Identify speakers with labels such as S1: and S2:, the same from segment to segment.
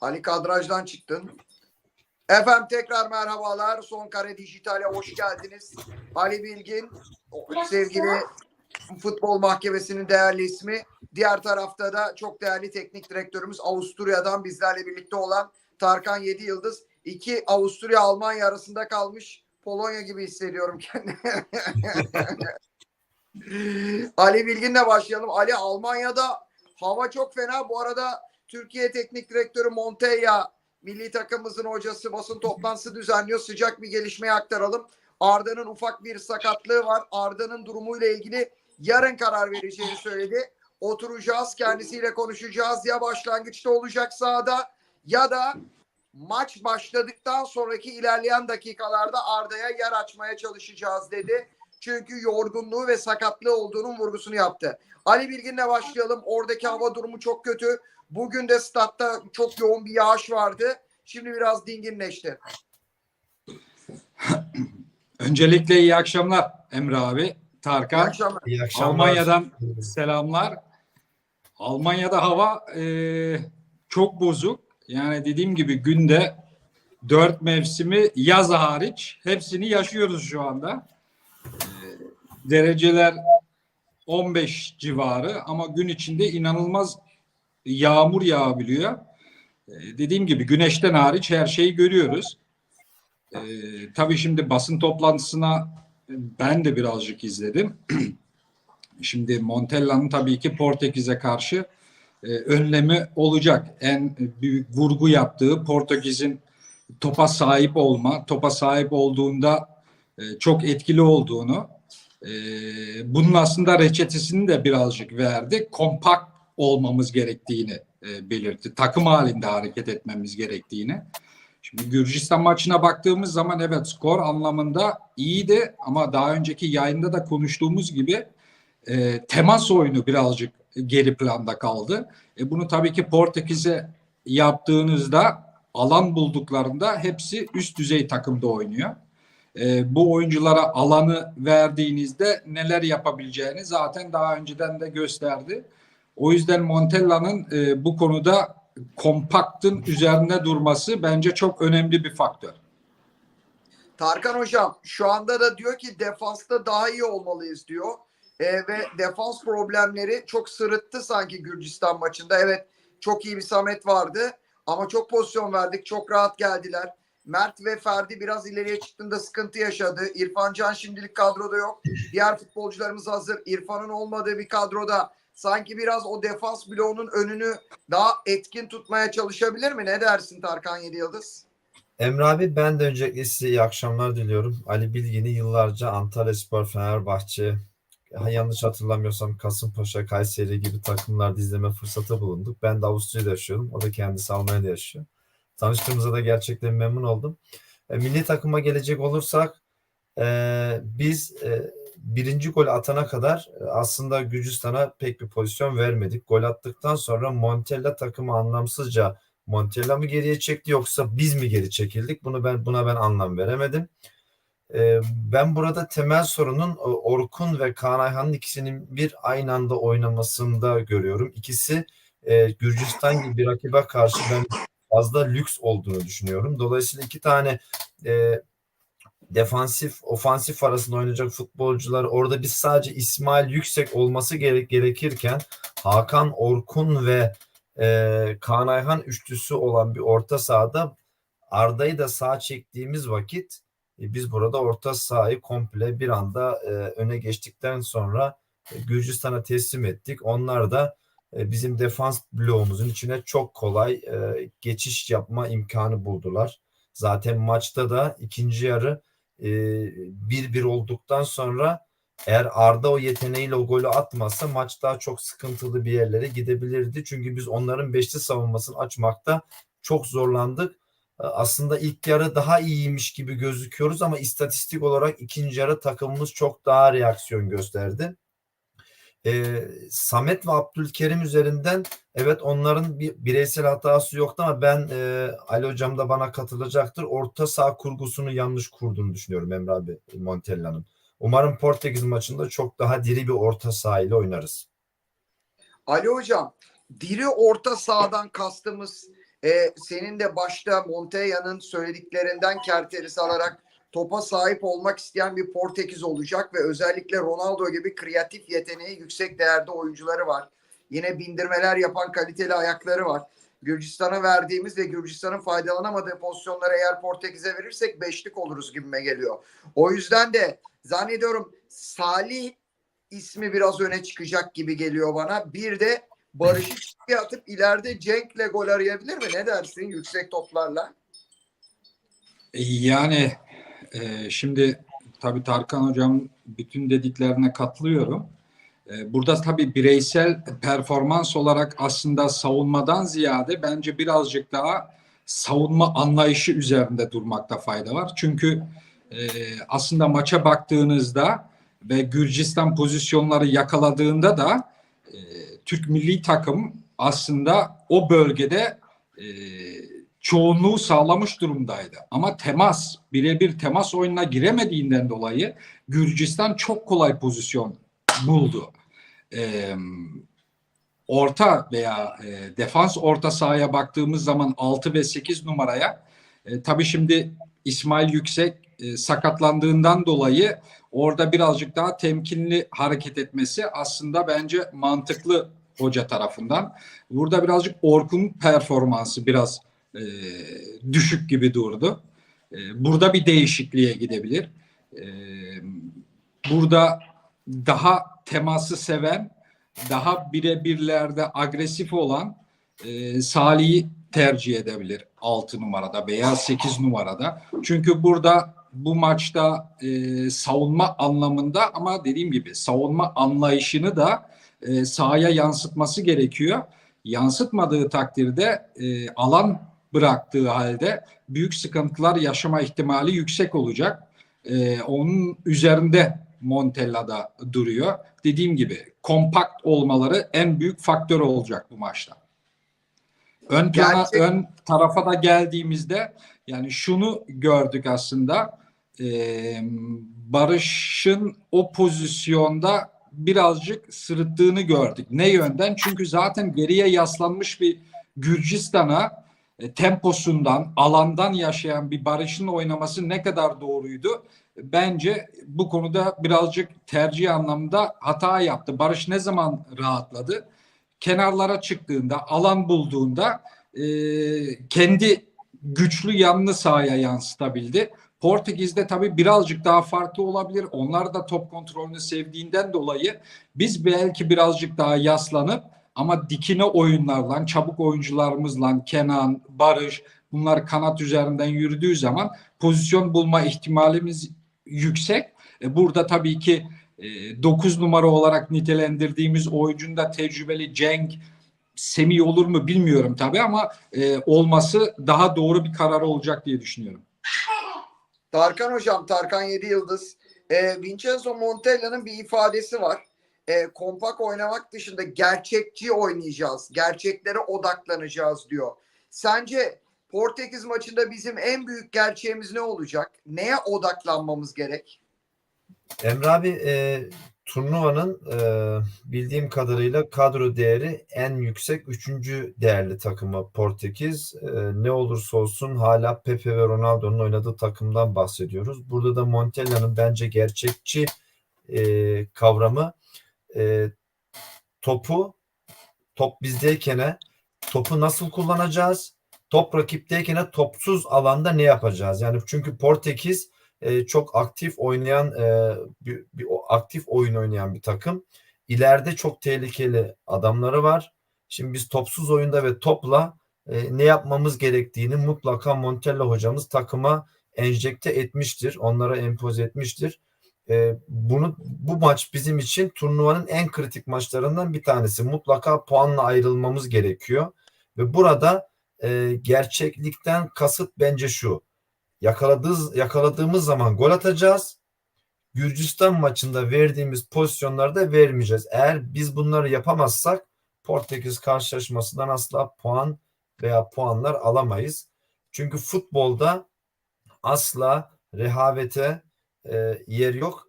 S1: Ali kadrajdan çıktın. Efendim tekrar merhabalar. Son Kare Dijital'e hoş geldiniz. Ali Bilgin, sevgili futbol mahkemesinin değerli ismi. Diğer tarafta da çok değerli teknik direktörümüz Avusturya'dan bizlerle birlikte olan Tarkan Yedi Yıldız. İki Avusturya Almanya arasında kalmış Polonya gibi hissediyorum kendimi. Ali Bilgin'le başlayalım. Ali Almanya'da hava çok fena. Bu arada Türkiye Teknik Direktörü Montella milli takımımızın hocası basın toplantısı düzenliyor. Sıcak bir gelişmeyi aktaralım. Arda'nın ufak bir sakatlığı var. Arda'nın durumuyla ilgili yarın karar vereceğini söyledi. Oturacağız, kendisiyle konuşacağız. Ya başlangıçta olacak sahada ya da maç başladıktan sonraki ilerleyen dakikalarda Arda'ya yer açmaya çalışacağız dedi. Çünkü yorgunluğu ve sakatlığı olduğunun vurgusunu yaptı. Ali Bilgin'le başlayalım. Oradaki hava durumu çok kötü. Bugün de statta çok yoğun bir yağış vardı. Şimdi biraz dinginleşti.
S2: Öncelikle iyi akşamlar Emre abi,
S1: İyi
S2: Tarkan.
S1: akşamlar.
S3: İyi akşamlar.
S2: Almanya'dan selamlar. Almanya'da hava e, çok bozuk. Yani dediğim gibi günde dört mevsimi yaz hariç hepsini yaşıyoruz şu anda. E, dereceler 15 civarı ama gün içinde inanılmaz yağmur yağabiliyor. E, dediğim gibi güneşten hariç her şeyi görüyoruz. E, tabii şimdi basın toplantısına ben de birazcık izledim. Şimdi Montella'nın tabii ki Portekiz'e karşı e, önlemi olacak. En büyük vurgu yaptığı Portekiz'in topa sahip olma, topa sahip olduğunda e, çok etkili olduğunu, e, bunun aslında reçetesini de birazcık verdi. Kompakt olmamız gerektiğini e, belirtti. Takım halinde hareket etmemiz gerektiğini. Şimdi Gürcistan maçına baktığımız zaman evet skor anlamında iyiydi ama daha önceki yayında da konuştuğumuz gibi e, temas oyunu birazcık geri planda kaldı. E, bunu tabii ki Portekiz'e yaptığınızda alan bulduklarında hepsi üst düzey takımda oynuyor. E, bu oyunculara alanı verdiğinizde neler yapabileceğini zaten daha önceden de gösterdi. O yüzden Montella'nın e, bu konuda kompaktın üzerinde durması bence çok önemli bir faktör.
S1: Tarkan Hocam şu anda da diyor ki defansta daha iyi olmalıyız diyor. Ee, ve defans problemleri çok sırıttı sanki Gürcistan maçında. Evet çok iyi bir Samet vardı ama çok pozisyon verdik. Çok rahat geldiler. Mert ve Ferdi biraz ileriye çıktığında sıkıntı yaşadı. İrfan Can şimdilik kadroda yok. Diğer futbolcularımız hazır. İrfan'ın olmadığı bir kadroda sanki biraz o defans bloğunun önünü daha etkin tutmaya çalışabilir mi? Ne dersin Tarkan Yedi Yıldız?
S3: Emre abi ben de öncelikle size iyi akşamlar diliyorum. Ali Bilgin'i yıllarca Antalya Spor, Fenerbahçe, yanlış hatırlamıyorsam Kasımpaşa, Kayseri gibi takımlarda izleme fırsatı bulunduk. Ben de Avusturya'da yaşıyorum. O da kendisi Almanya'da yaşıyor. Tanıştığımıza da gerçekten memnun oldum. E, milli takıma gelecek olursak e, biz e, birinci gol atana kadar e, aslında Gürcistan'a pek bir pozisyon vermedik. Gol attıktan sonra Montella takımı anlamsızca Montella mı geriye çekti yoksa biz mi geri çekildik? Bunu ben buna ben anlam veremedim. Ee, ben burada temel sorunun e, Orkun ve Kaan Ayhan'ın ikisinin bir aynı anda oynamasında görüyorum. İkisi e, Gürcistan gibi bir rakibe karşı ben fazla lüks olduğunu düşünüyorum. Dolayısıyla iki tane e, defansif, ofansif arasında oynayacak futbolcular orada biz sadece İsmail Yüksek olması gerek gerekirken Hakan Orkun ve e, Kaan Ayhan üçlüsü olan bir orta sahada Arda'yı da sağ çektiğimiz vakit e, biz burada orta sahayı komple bir anda e, öne geçtikten sonra e, Gürcistan'a teslim ettik. Onlar da e, bizim defans bloğumuzun içine çok kolay e, geçiş yapma imkanı buldular. Zaten maçta da ikinci yarı e, 1-1 olduktan sonra eğer Arda o yeteneğiyle o golü atmazsa maç daha çok sıkıntılı bir yerlere gidebilirdi. Çünkü biz onların beşli savunmasını açmakta çok zorlandık. E, Aslında ilk yarı daha iyiymiş gibi gözüküyoruz ama istatistik olarak ikinci yarı takımımız çok daha reaksiyon gösterdi. Ee, Samet ve Abdülkerim üzerinden evet onların bir bireysel hatası yoktu ama ben e, Ali hocam da bana katılacaktır. Orta saha kurgusunu yanlış kurduğunu düşünüyorum Emre abi Montella'nın. Umarım Portekiz maçında çok daha diri bir orta saha ile oynarız.
S1: Ali Hocam diri orta sahadan kastımız e, senin de başta Montella'nın söylediklerinden kerteris alarak topa sahip olmak isteyen bir Portekiz olacak ve özellikle Ronaldo gibi kreatif yeteneği yüksek değerde oyuncuları var. Yine bindirmeler yapan kaliteli ayakları var. Gürcistan'a verdiğimiz ve Gürcistan'ın faydalanamadığı pozisyonları eğer Portekiz'e verirsek beşlik oluruz gibime geliyor. O yüzden de zannediyorum Salih ismi biraz öne çıkacak gibi geliyor bana. Bir de Barış'ı çizgiye atıp ileride Cenk'le gol arayabilir mi? Ne dersin yüksek toplarla?
S2: Yani e, şimdi tabii Tarkan Hocam bütün dediklerine katılıyorum. E, burada tabii bireysel performans olarak aslında savunmadan ziyade bence birazcık daha savunma anlayışı üzerinde durmakta fayda var. Çünkü e, aslında maça baktığınızda ve Gürcistan pozisyonları yakaladığında da e, Türk milli takım aslında o bölgede e, çoğunluğu sağlamış durumdaydı. Ama temas, birebir temas oyununa giremediğinden dolayı Gürcistan çok kolay pozisyon buldu. Ee, orta veya e, defans orta sahaya baktığımız zaman 6 ve 8 numaraya e, tabii şimdi İsmail Yüksek e, sakatlandığından dolayı orada birazcık daha temkinli hareket etmesi aslında bence mantıklı hoca tarafından. Burada birazcık Orkun performansı biraz e, düşük gibi durdu. E, burada bir değişikliğe gidebilir. E, burada daha teması seven, daha birebirlerde agresif olan e, Salih'i tercih edebilir 6 numarada veya 8 numarada. Çünkü burada bu maçta e, savunma anlamında ama dediğim gibi savunma anlayışını da e, sahaya yansıtması gerekiyor. Yansıtmadığı takdirde e, alan bıraktığı halde büyük sıkıntılar yaşama ihtimali yüksek olacak. E, onun üzerinde Montella'da duruyor. Dediğim gibi kompakt olmaları en büyük faktör olacak bu maçta. Ön plana,
S1: Gerçek-
S2: ön tarafa da geldiğimizde yani şunu gördük aslında. E, Barış'ın o pozisyonda birazcık sırıttığını gördük. Ne yönden? Çünkü zaten geriye yaslanmış bir Gürcistan'a temposundan, alandan yaşayan bir Barış'ın oynaması ne kadar doğruydu? Bence bu konuda birazcık tercih anlamında hata yaptı. Barış ne zaman rahatladı? Kenarlara çıktığında, alan bulduğunda e, kendi güçlü yanını sahaya yansıtabildi. Portekiz'de tabii birazcık daha farklı olabilir. Onlar da top kontrolünü sevdiğinden dolayı biz belki birazcık daha yaslanıp ama dikine oyunlarla, çabuk oyuncularımızla Kenan, Barış bunlar kanat üzerinden yürüdüğü zaman pozisyon bulma ihtimalimiz yüksek. E, Burada tabii ki 9 numara olarak nitelendirdiğimiz oyuncunun da tecrübeli Cenk, Semih olur mu bilmiyorum tabii ama e, olması daha doğru bir karar olacak diye düşünüyorum.
S1: Tarkan hocam, Tarkan 7 Yıldız. E, Vincenzo Montella'nın bir ifadesi var. E, kompak oynamak dışında gerçekçi oynayacağız. Gerçeklere odaklanacağız diyor. Sence Portekiz maçında bizim en büyük gerçeğimiz ne olacak? Neye odaklanmamız gerek?
S3: Emre abi e, turnuvanın e, bildiğim kadarıyla kadro değeri en yüksek üçüncü değerli takımı Portekiz. E, ne olursa olsun hala Pepe ve Ronaldo'nun oynadığı takımdan bahsediyoruz. Burada da Montella'nın bence gerçekçi e, kavramı e, topu top bizdeyken topu nasıl kullanacağız? Top rakipteyken topsuz alanda ne yapacağız? Yani çünkü Portekiz e, çok aktif oynayan e, bir, bir aktif oyun oynayan bir takım. İleride çok tehlikeli adamları var. Şimdi biz topsuz oyunda ve topla e, ne yapmamız gerektiğini mutlaka Montella hocamız takıma enjekte etmiştir. Onlara empoze etmiştir. E, bunu bu maç bizim için turnuvanın en kritik maçlarından bir tanesi. Mutlaka puanla ayrılmamız gerekiyor ve burada e, gerçeklikten kasıt bence şu yakaladığı, yakaladığımız zaman gol atacağız. Gürcistan maçında verdiğimiz pozisyonlarda vermeyeceğiz. Eğer biz bunları yapamazsak Portekiz karşılaşmasından asla puan veya puanlar alamayız. Çünkü futbolda asla rehavete e, yer yok.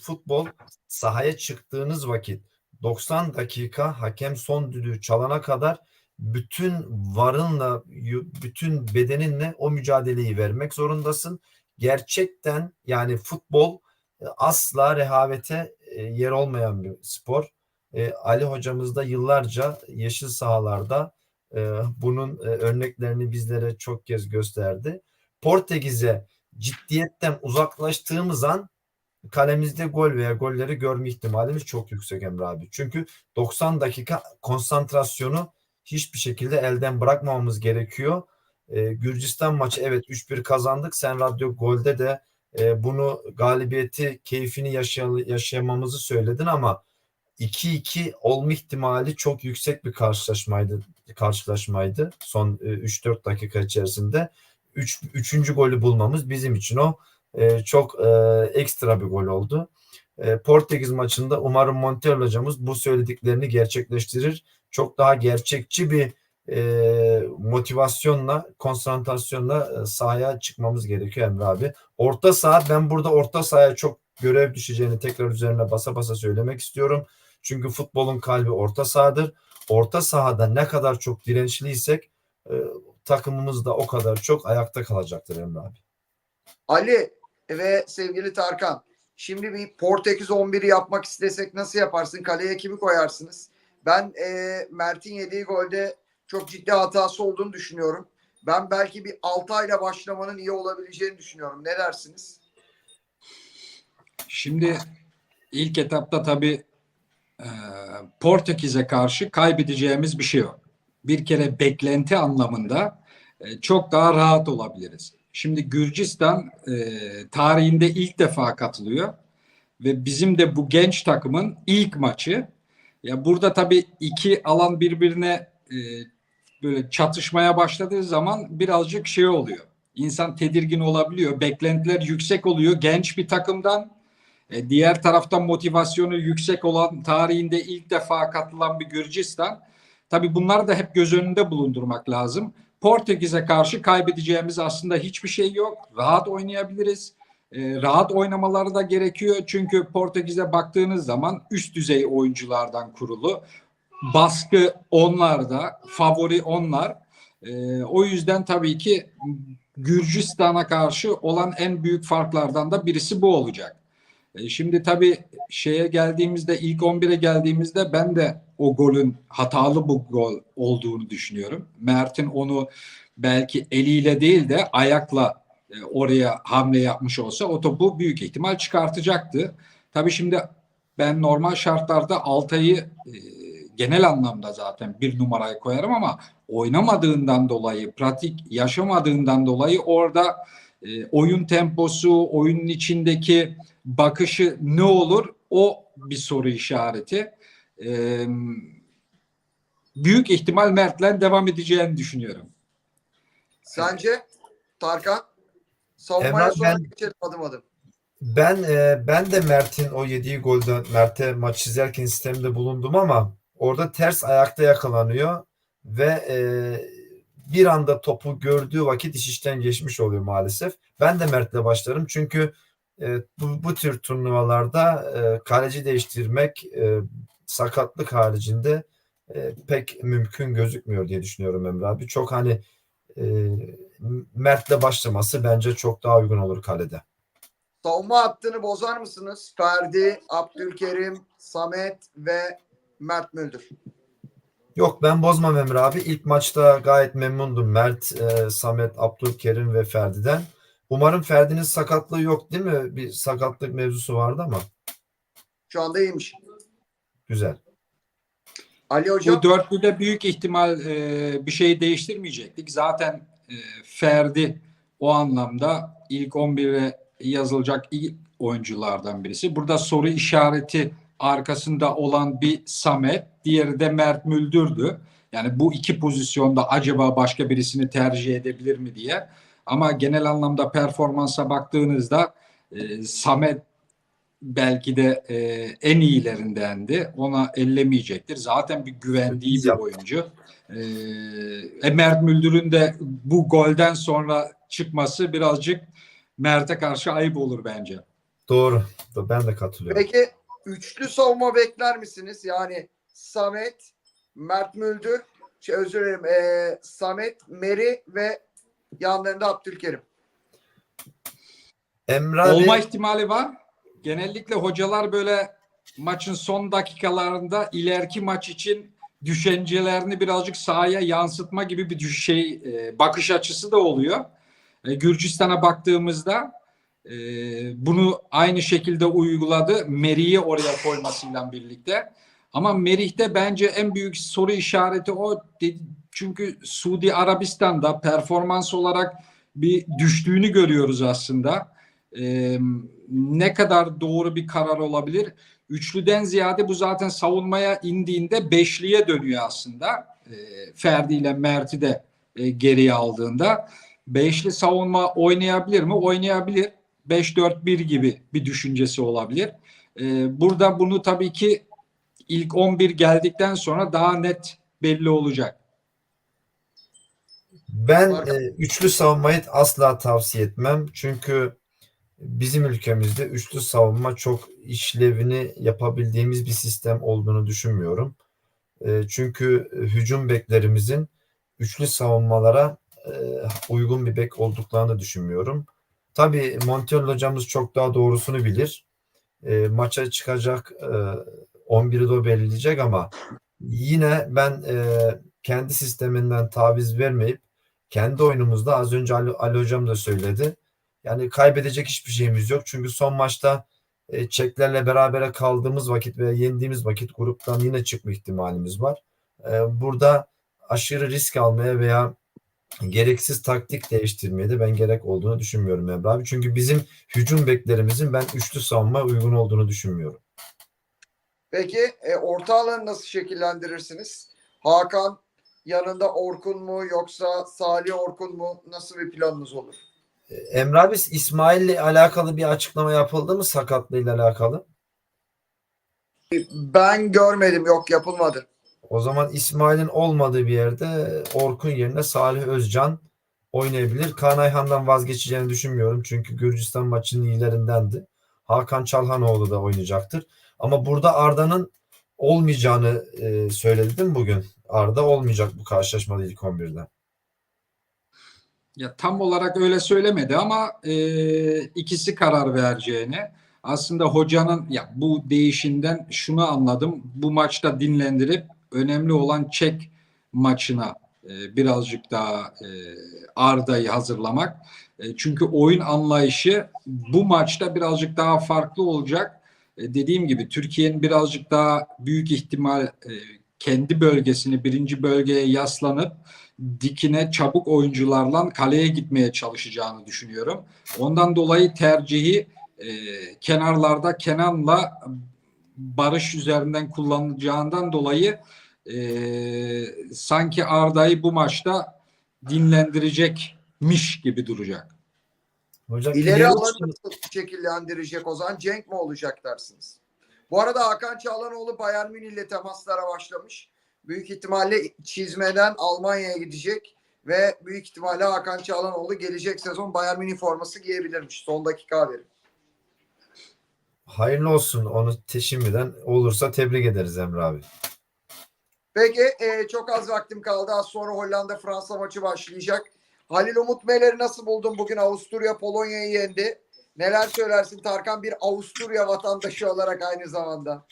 S3: Futbol sahaya çıktığınız vakit 90 dakika hakem son düdüğü çalana kadar bütün varınla, bütün bedeninle o mücadeleyi vermek zorundasın. Gerçekten yani futbol e, asla rehavete e, yer olmayan bir spor. Ali hocamız da yıllarca yeşil sahalarda bunun örneklerini bizlere çok kez gösterdi. Portekiz'e ciddiyetten uzaklaştığımız an kalemizde gol veya golleri görme ihtimalimiz çok yüksek Emre abi. Çünkü 90 dakika konsantrasyonu hiçbir şekilde elden bırakmamamız gerekiyor. Ee, Gürcistan maçı evet 3-1 kazandık. Sen radyo golde de e, bunu galibiyeti keyfini yaşay- yaşayamamızı söyledin ama 2-2 olma ihtimali çok yüksek bir karşılaşmaydı karşılaşmaydı son e, 3-4 dakika içerisinde. 3 üç, üçüncü golü bulmamız bizim için o e, çok e, ekstra bir gol oldu. E, Portekiz maçında umarım Montiel hocamız bu söylediklerini gerçekleştirir. Çok daha gerçekçi bir e, motivasyonla, konsantrasyonla e, sahaya çıkmamız gerekiyor Emre abi. Orta saha ben burada orta sahaya çok görev düşeceğini tekrar üzerine basa basa söylemek istiyorum. Çünkü futbolun kalbi orta sahadır. Orta sahada ne kadar çok dirençliysek e, takımımız da o kadar çok ayakta kalacaktır Emre abi.
S1: Ali ve sevgili Tarkan. Şimdi bir Portekiz 11'i yapmak istesek nasıl yaparsın? Kaleye kimi koyarsınız? Ben e, Mert'in yediği golde çok ciddi hatası olduğunu düşünüyorum. Ben belki bir Altay'la başlamanın iyi olabileceğini düşünüyorum. Ne dersiniz?
S2: Şimdi ilk etapta tabii e, Portekiz'e karşı kaybedeceğimiz bir şey yok. Bir kere beklenti anlamında e, çok daha rahat olabiliriz. Şimdi Gürcistan e, tarihinde ilk defa katılıyor ve bizim de bu genç takımın ilk maçı. Ya burada tabii iki alan birbirine e, böyle çatışmaya başladığı zaman birazcık şey oluyor. İnsan tedirgin olabiliyor. Beklentiler yüksek oluyor genç bir takımdan. Diğer taraftan motivasyonu yüksek olan tarihinde ilk defa katılan bir Gürcistan. Tabii bunları da hep göz önünde bulundurmak lazım. Portekiz'e karşı kaybedeceğimiz aslında hiçbir şey yok. Rahat oynayabiliriz. E, rahat oynamaları da gerekiyor. Çünkü Portekiz'e baktığınız zaman üst düzey oyunculardan kurulu. Baskı onlarda, favori onlar. E, o yüzden tabii ki Gürcistan'a karşı olan en büyük farklardan da birisi bu olacak. E, Şimdi tabii şeye geldiğimizde ilk 11'e geldiğimizde ben de o golün hatalı bu gol olduğunu düşünüyorum. Mert'in onu belki eliyle değil de ayakla e, oraya hamle yapmış olsa o topu büyük ihtimal çıkartacaktı. Tabii şimdi ben normal şartlarda Altay'ı e, genel anlamda zaten bir numaraya koyarım ama oynamadığından dolayı, pratik yaşamadığından dolayı orada oyun temposu, oyunun içindeki bakışı ne olur? O bir soru işareti. Ee, büyük ihtimal Mert'le devam edeceğini düşünüyorum.
S1: Sence Tarkan? Savunmaya
S3: Emrah,
S1: sonra
S3: ben-
S1: geçelim adım adım.
S3: Ben e, ben de Mert'in o yediği golden Mert'e maç izlerken sistemde bulundum ama orada ters ayakta yakalanıyor ve e, bir anda topu gördüğü vakit iş işten geçmiş oluyor maalesef. Ben de Mert'le başlarım çünkü e, bu, bu tür turnuvalarda e, kaleci değiştirmek e, sakatlık haricinde e, pek mümkün gözükmüyor diye düşünüyorum Emre abi. Çok hani e, Mert'le başlaması bence çok daha uygun olur kalede.
S1: Savunma hattını bozar mısınız? Ferdi, Abdülkerim, Samet ve Mert Müldür.
S3: Yok ben bozmam Emre abi. İlk maçta gayet memnundum. Mert, e, Samet, Abdülkerim ve Ferdi'den. Umarım Ferdi'nin sakatlığı yok değil mi? Bir sakatlık mevzusu vardı ama
S1: Şu anda iyiymiş.
S3: güzel.
S1: Ali Hocam
S2: Bu dörtlüde büyük ihtimal e, bir şey değiştirmeyecektik. Zaten e, Ferdi o anlamda ilk 11'e yazılacak ilk oyunculardan birisi. Burada soru işareti arkasında olan bir Samet, diğeri de Mert Müldür'dü. Yani bu iki pozisyonda acaba başka birisini tercih edebilir mi diye. Ama genel anlamda performansa baktığınızda e, Samet belki de e, en iyilerindendi. Ona ellemeyecektir. Zaten bir güvendiği bir oyuncu. E, e, Mert Müldür'ün de bu golden sonra çıkması birazcık Mert'e karşı ayıp olur bence.
S3: Doğru. Ben de katılıyorum.
S1: peki üçlü savunma bekler misiniz? Yani Samet, Mert Müldür, şey, özür dilerim e, Samet, Meri ve yanlarında Abdülkerim.
S3: Emre abi
S2: Olma ihtimali var. Genellikle hocalar böyle maçın son dakikalarında ileriki maç için düşüncelerini birazcık sahaya yansıtma gibi bir düş- şey e, bakış açısı da oluyor. E, Gürcistan'a baktığımızda e, bunu aynı şekilde uyguladı. Merih'i oraya koymasıyla birlikte. Ama Merih'te bence en büyük soru işareti o. Çünkü Suudi Arabistan'da performans olarak bir düştüğünü görüyoruz aslında. Ee, ne kadar doğru bir karar olabilir? Üçlüden ziyade bu zaten savunmaya indiğinde beşliye dönüyor aslında. Ee, Ferdi ile Mert'i de e, geriye aldığında. Beşli savunma oynayabilir mi? Oynayabilir. 5-4-1 gibi bir düşüncesi olabilir. Ee, burada bunu tabii ki ilk 11 geldikten sonra daha net belli olacak.
S3: Ben e, üçlü savunmayı asla tavsiye etmem. Çünkü bizim ülkemizde üçlü savunma çok işlevini yapabildiğimiz bir sistem olduğunu düşünmüyorum. E, çünkü hücum beklerimizin üçlü savunmalara e, uygun bir bek olduklarını düşünmüyorum. Tabii Montella hocamız çok daha doğrusunu bilir. E, maça çıkacak e, 11'i de o belirleyecek ama yine ben e, kendi sisteminden taviz vermeyip kendi oyunumuzda az önce Ali, Ali hocam da söyledi. Yani kaybedecek hiçbir şeyimiz yok. Çünkü son maçta e, Çeklerle berabere kaldığımız vakit ve yendiğimiz vakit gruptan yine çıkma ihtimalimiz var. E, burada aşırı risk almaya veya gereksiz taktik değiştirmeye de ben gerek olduğunu düşünmüyorum Emre abi. Çünkü bizim hücum beklerimizin ben üçlü savunma uygun olduğunu düşünmüyorum.
S1: Peki e, orta alanı nasıl şekillendirirsiniz? Hakan yanında Orkun mu yoksa Salih Orkun mu? Nasıl bir planınız olur?
S3: E, Emre abi İsmail'le alakalı bir açıklama yapıldı mı sakatlığıyla alakalı?
S1: Ben görmedim yok yapılmadı.
S3: O zaman İsmail'in olmadığı bir yerde Orkun yerine Salih Özcan oynayabilir. Kaan Ayhan'dan vazgeçeceğini düşünmüyorum. Çünkü Gürcistan maçının iyilerindendi. Hakan Çalhanoğlu da oynayacaktır. Ama burada Arda'nın olmayacağını e, söyledi değil mi bugün? Arda olmayacak bu karşılaşmada ilk 11'de.
S2: Ya tam olarak öyle söylemedi ama e, ikisi karar vereceğini. Aslında hocanın ya bu değişinden şunu anladım. Bu maçta dinlendirip önemli olan Çek maçına e, birazcık daha e, Arda'yı hazırlamak. E, çünkü oyun anlayışı bu maçta birazcık daha farklı olacak. E, dediğim gibi Türkiye'nin birazcık daha büyük ihtimal e, kendi bölgesini birinci bölgeye yaslanıp dikine çabuk oyuncularla kaleye gitmeye çalışacağını düşünüyorum. Ondan dolayı tercihi e, kenarlarda Kenan'la Barış üzerinden kullanacağından dolayı e, sanki Arda'yı bu maçta dinlendirecekmiş gibi duracak.
S3: Hocam
S1: İleri alanı nasıl şekillendirecek o zaman? Cenk mi olacak dersiniz? Bu arada Hakan Çağlanoğlu Bayern Münih ile temaslara başlamış. Büyük ihtimalle çizmeden Almanya'ya gidecek ve büyük ihtimalle Hakan Çağlanoğlu gelecek sezon Bayern Münih forması giyebilirmiş. Son dakika haberi.
S3: hayırlı olsun onu şimdiden olursa tebrik ederiz Emre abi.
S1: Peki e, çok az vaktim kaldı. Az sonra Hollanda Fransa maçı başlayacak. Halil Umut Meler'i nasıl buldun? Bugün Avusturya Polonya'yı yendi. Neler söylersin Tarkan bir Avusturya vatandaşı olarak aynı zamanda?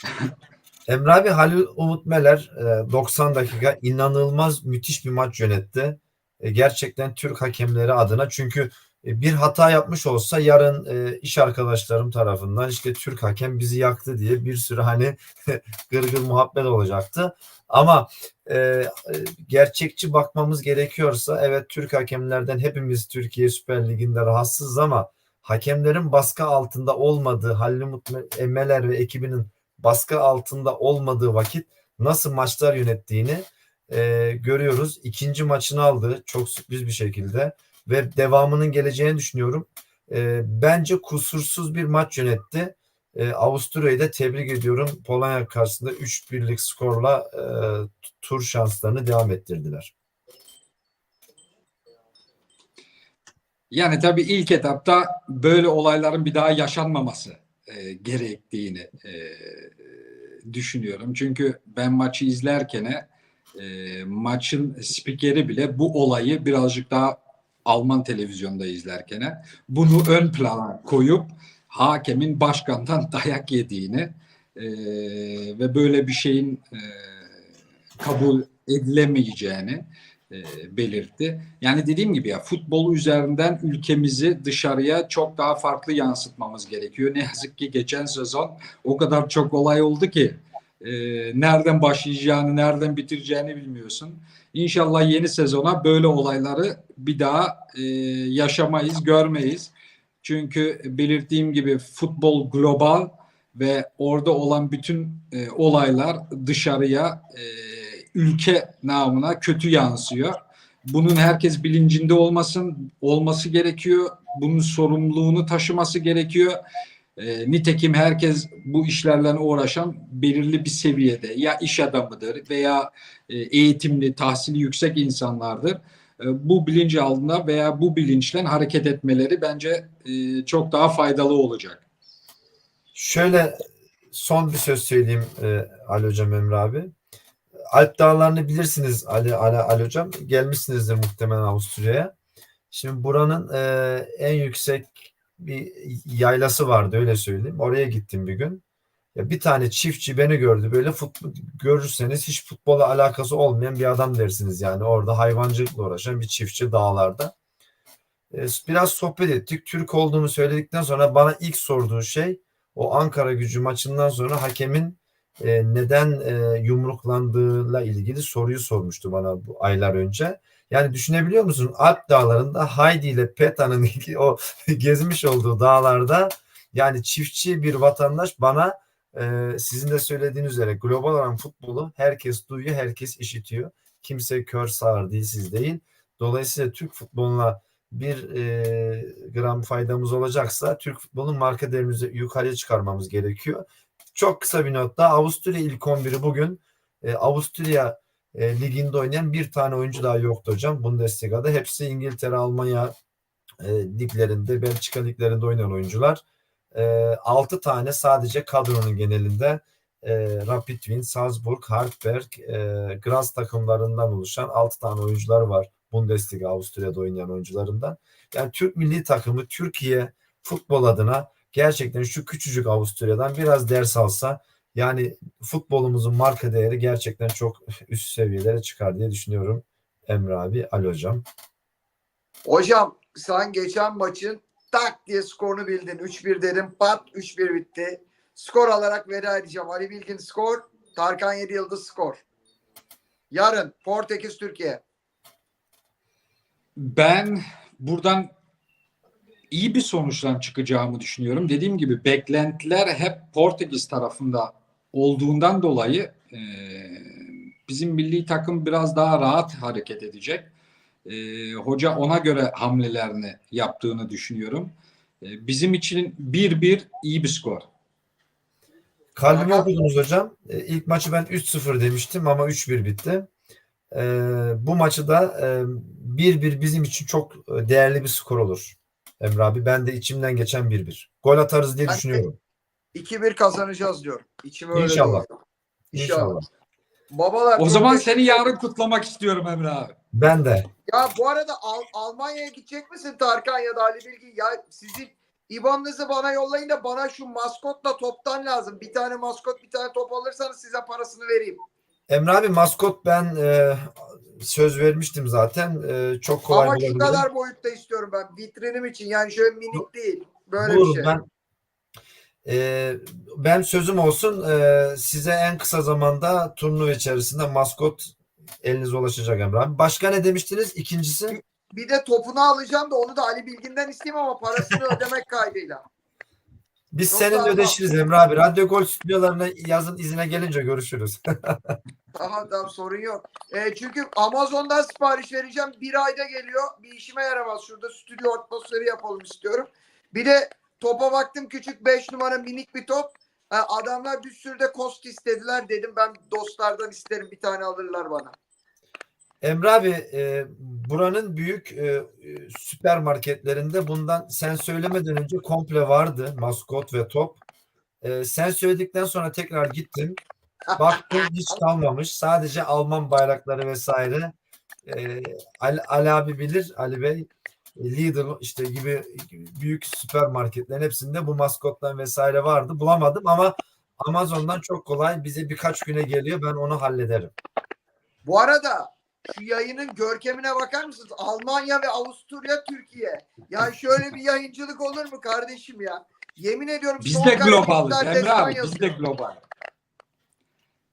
S3: Emre abi Halil Umut Meler e, 90 dakika inanılmaz müthiş bir maç yönetti. E, Gerçekten Türk hakemleri adına çünkü e, bir hata yapmış olsa yarın e, iş arkadaşlarım tarafından işte Türk hakem bizi yaktı diye bir sürü hani gırgır muhabbet olacaktı. Ama e, e, gerçekçi bakmamız gerekiyorsa evet Türk hakemlerden hepimiz Türkiye Süper Ligi'nde rahatsızız ama hakemlerin baskı altında olmadığı Halil Umut Me- Meler ve ekibinin baskı altında olmadığı vakit nasıl maçlar yönettiğini e, görüyoruz. İkinci maçını aldı çok sürpriz bir şekilde ve devamının geleceğini düşünüyorum. E, bence kusursuz bir maç yönetti. E, Avusturya'yı da tebrik ediyorum. Polonya karşısında 3-1'lik skorla e, tur şanslarını devam ettirdiler.
S2: Yani tabii ilk etapta böyle olayların bir daha yaşanmaması e, gerektiğini e, düşünüyorum. Çünkü ben maçı izlerken e, maçın spikeri bile bu olayı birazcık daha Alman televizyonda izlerken bunu ön plana koyup hakemin başkandan dayak yediğini e, ve böyle bir şeyin e, kabul edilemeyeceğini e, belirtti. Yani dediğim gibi ya futbol üzerinden ülkemizi dışarıya çok daha farklı yansıtmamız gerekiyor. Ne yazık ki geçen sezon o kadar çok olay oldu ki e, nereden başlayacağını, nereden bitireceğini bilmiyorsun. İnşallah yeni sezona böyle olayları bir daha e, yaşamayız, görmeyiz. Çünkü belirttiğim gibi futbol global ve orada olan bütün e, olaylar dışarıya e, ülke namına kötü yansıyor. Bunun herkes bilincinde olmasın olması gerekiyor. Bunun sorumluluğunu taşıması gerekiyor. E, nitekim herkes bu işlerle uğraşan belirli bir seviyede ya iş adamıdır veya e, eğitimli, tahsili yüksek insanlardır. E, bu bilinç altında veya bu bilinçle hareket etmeleri bence e, çok daha faydalı olacak.
S3: Şöyle son bir söz söyleyeyim e, Ali Hocam Emre abi. Alp Dağları'nı bilirsiniz Ali, Ali, Ali Hocam. Gelmişsinizdir muhtemelen Avusturya'ya. Şimdi buranın e, en yüksek bir yaylası vardı öyle söyleyeyim. Oraya gittim bir gün. Ya bir tane çiftçi beni gördü. Böyle futbol görürseniz hiç futbola alakası olmayan bir adam dersiniz yani. Orada hayvancılıkla uğraşan bir çiftçi dağlarda. E, biraz sohbet ettik. Türk olduğunu söyledikten sonra bana ilk sorduğu şey o Ankara gücü maçından sonra hakemin e, neden e, yumruklandığıyla ilgili soruyu sormuştu bana bu aylar önce. Yani düşünebiliyor musun? Alp dağlarında Haydi ile Peta'nın o gezmiş olduğu dağlarda yani çiftçi bir vatandaş bana e, sizin de söylediğiniz üzere global olan futbolu herkes duyuyor, herkes işitiyor. Kimse kör sağır dilsiz değil. Dolayısıyla Türk futboluna bir e, gram faydamız olacaksa Türk futbolunun marka değerimizi yukarıya çıkarmamız gerekiyor. Çok kısa bir notta Avusturya ilk 11'i bugün e, Avusturya e, liginde oynayan bir tane oyuncu daha yoktu hocam Bundesliga'da. Hepsi İngiltere, Almanya e, liglerinde, Belçika liglerinde oynayan oyuncular. E, 6 tane sadece kadronun genelinde e, Rapid Wien, Salzburg, Hartberg, e, Graz takımlarından oluşan 6 tane oyuncular var. Bundesliga Avusturya'da oynayan oyuncularından. Yani Türk milli takımı Türkiye futbol adına gerçekten şu küçücük Avusturya'dan biraz ders alsa yani futbolumuzun marka değeri gerçekten çok üst seviyelere çıkar diye düşünüyorum. Emre abi, Ali hocam.
S1: Hocam sen geçen maçın tak diye skorunu bildin. 3-1 dedim pat 3-1 bitti. Skor alarak veda edeceğim. Ali Bilgin skor. Tarkan 7 Yıldız skor. Yarın Portekiz Türkiye.
S2: Ben buradan iyi bir sonuçtan çıkacağımı düşünüyorum. Dediğim gibi beklentiler hep Portekiz tarafında olduğundan dolayı e, bizim milli takım biraz daha rahat hareket edecek. E, hoca ona göre hamlelerini yaptığını düşünüyorum. E, bizim için 1-1 iyi bir skor.
S3: Kalbimi okudunuz hocam. E, İlk maçı ben 3-0 demiştim ama 3-1 bitti. E, bu maçı da e, 1-1 bizim için çok e, değerli bir skor olur. Emre abi ben de içimden geçen 1-1. Gol atarız diye
S1: Ben
S3: düşünüyorum.
S1: 2-1 kazanacağız diyorum. İçime öyle
S3: İnşallah.
S1: doğdu.
S3: İnşallah.
S1: Babalar
S2: O zaman
S1: teşekkür
S2: seni yarın kutlamak istiyorum Emre abi.
S3: Ben de.
S1: Ya bu arada Al- Almanya'ya gidecek misin Tarkan ya da Ali Bilgi? Ya sizin İban'ınızı bana yollayın da bana şu maskotla toptan lazım. Bir tane maskot bir tane top alırsanız size parasını vereyim.
S3: Emre abi maskot ben e, söz vermiştim zaten. E, çok kolay
S1: Ama şu
S3: bulabilirim.
S1: kadar boyutta istiyorum ben. Vitrinim için yani şöyle minik değil. Böyle
S3: Bulurum
S1: bir şey.
S3: ben. E, ben sözüm olsun e, size en kısa zamanda turnuva içerisinde maskot elinize ulaşacak Emre abi. Başka ne demiştiniz? İkincisi?
S1: Bir de topunu alacağım da onu da Ali Bilgin'den isteyeyim ama parasını ödemek kaydıyla.
S3: Biz
S1: Yok
S3: seninle ödeşiriz Emre abi. Radyo Gol stüdyolarına yazın izine gelince görüşürüz.
S1: Tamam tamam sorun yok. E, çünkü Amazon'dan sipariş vereceğim. Bir ayda geliyor. Bir işime yaramaz. Şurada stüdyo atmosferi yapalım istiyorum. Bir de topa baktım küçük 5 numara minik bir top. Ha, adamlar bir sürü de kost istediler. Dedim ben dostlardan isterim bir tane alırlar bana.
S3: Emre abi e, buranın büyük e, e, süpermarketlerinde bundan sen söylemeden önce komple vardı maskot ve top. E, sen söyledikten sonra tekrar gittim. Baktım hiç kalmamış. Sadece Alman bayrakları vesaire. Ee, Ali, Ali abi bilir, Ali Bey. Lidl işte gibi büyük süpermarketlerin hepsinde bu maskotlar vesaire vardı. Bulamadım ama Amazon'dan çok kolay bize birkaç güne geliyor. Ben onu hallederim.
S1: Bu arada şu yayının görkemine bakar mısınız? Almanya ve Avusturya Türkiye. Ya şöyle bir yayıncılık olur mu kardeşim ya? Yemin ediyorum
S2: Biz de
S1: Beşiktaş
S2: Emre abi. Biz de global.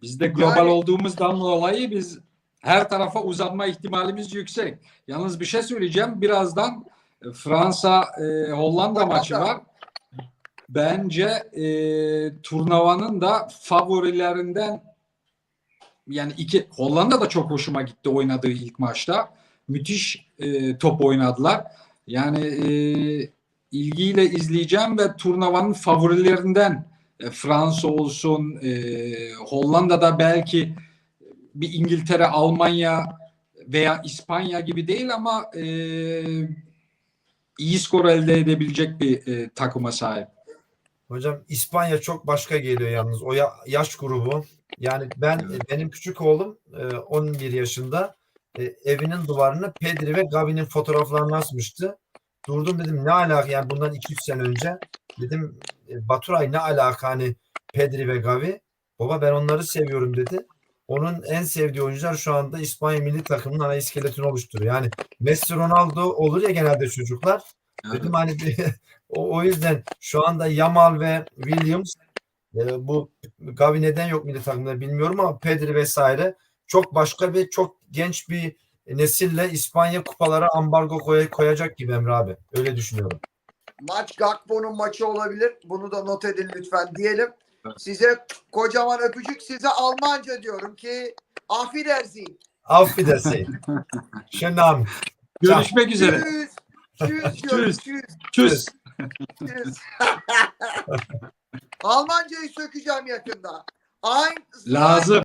S2: Biz de global
S1: Yani-
S2: olduğumuzdan dolayı biz her tarafa uzanma ihtimalimiz yüksek. Yalnız bir şey söyleyeceğim. Birazdan e, Fransa e, Hollanda maçı var. Bence e, turnuvanın da favorilerinden yani iki Hollanda da çok hoşuma gitti oynadığı ilk maçta. Müthiş e, top oynadılar. Yani e, ilgiyle izleyeceğim ve turnuvanın favorilerinden e, Fransa olsun, e, Hollanda'da belki bir İngiltere, Almanya veya İspanya gibi değil ama e, iyi skor elde edebilecek bir e, takıma sahip.
S3: Hocam İspanya çok başka geliyor yalnız. O ya- yaş grubu. Yani ben benim küçük oğlum e, 11 yaşında e, evinin duvarına Pedri ve Gavi'nin fotoğraflarını asmıştı. Durdum dedim ne alaka yani bundan 2-3 sene önce dedim e, Baturay ne alaka hani Pedri ve Gavi. Baba ben onları seviyorum dedi. Onun en sevdiği oyuncular şu anda İspanya milli takımının ana iskeletini oluşturuyor. Yani Messi Ronaldo olur ya genelde çocuklar. Dedim hani o, o yüzden şu anda Yamal ve Williams e, bu Gavi neden yok milli takımda bilmiyorum ama Pedri vesaire çok başka ve çok genç bir nesille İspanya kupalara ambargo koy- koyacak gibi Emre abi. Öyle düşünüyorum.
S1: Maç Gakpo'nun maçı olabilir. Bunu da not edin lütfen diyelim. Size kocaman öpücük. Size Almanca diyorum ki Wiedersehen.
S3: Schönen Abend.
S2: Görüşmek üzere. Tschüss.
S1: Tschüss.
S2: Tschüss.
S1: Tschüss. Almancayı sökeceğim yakında. Ein,
S2: Lazım.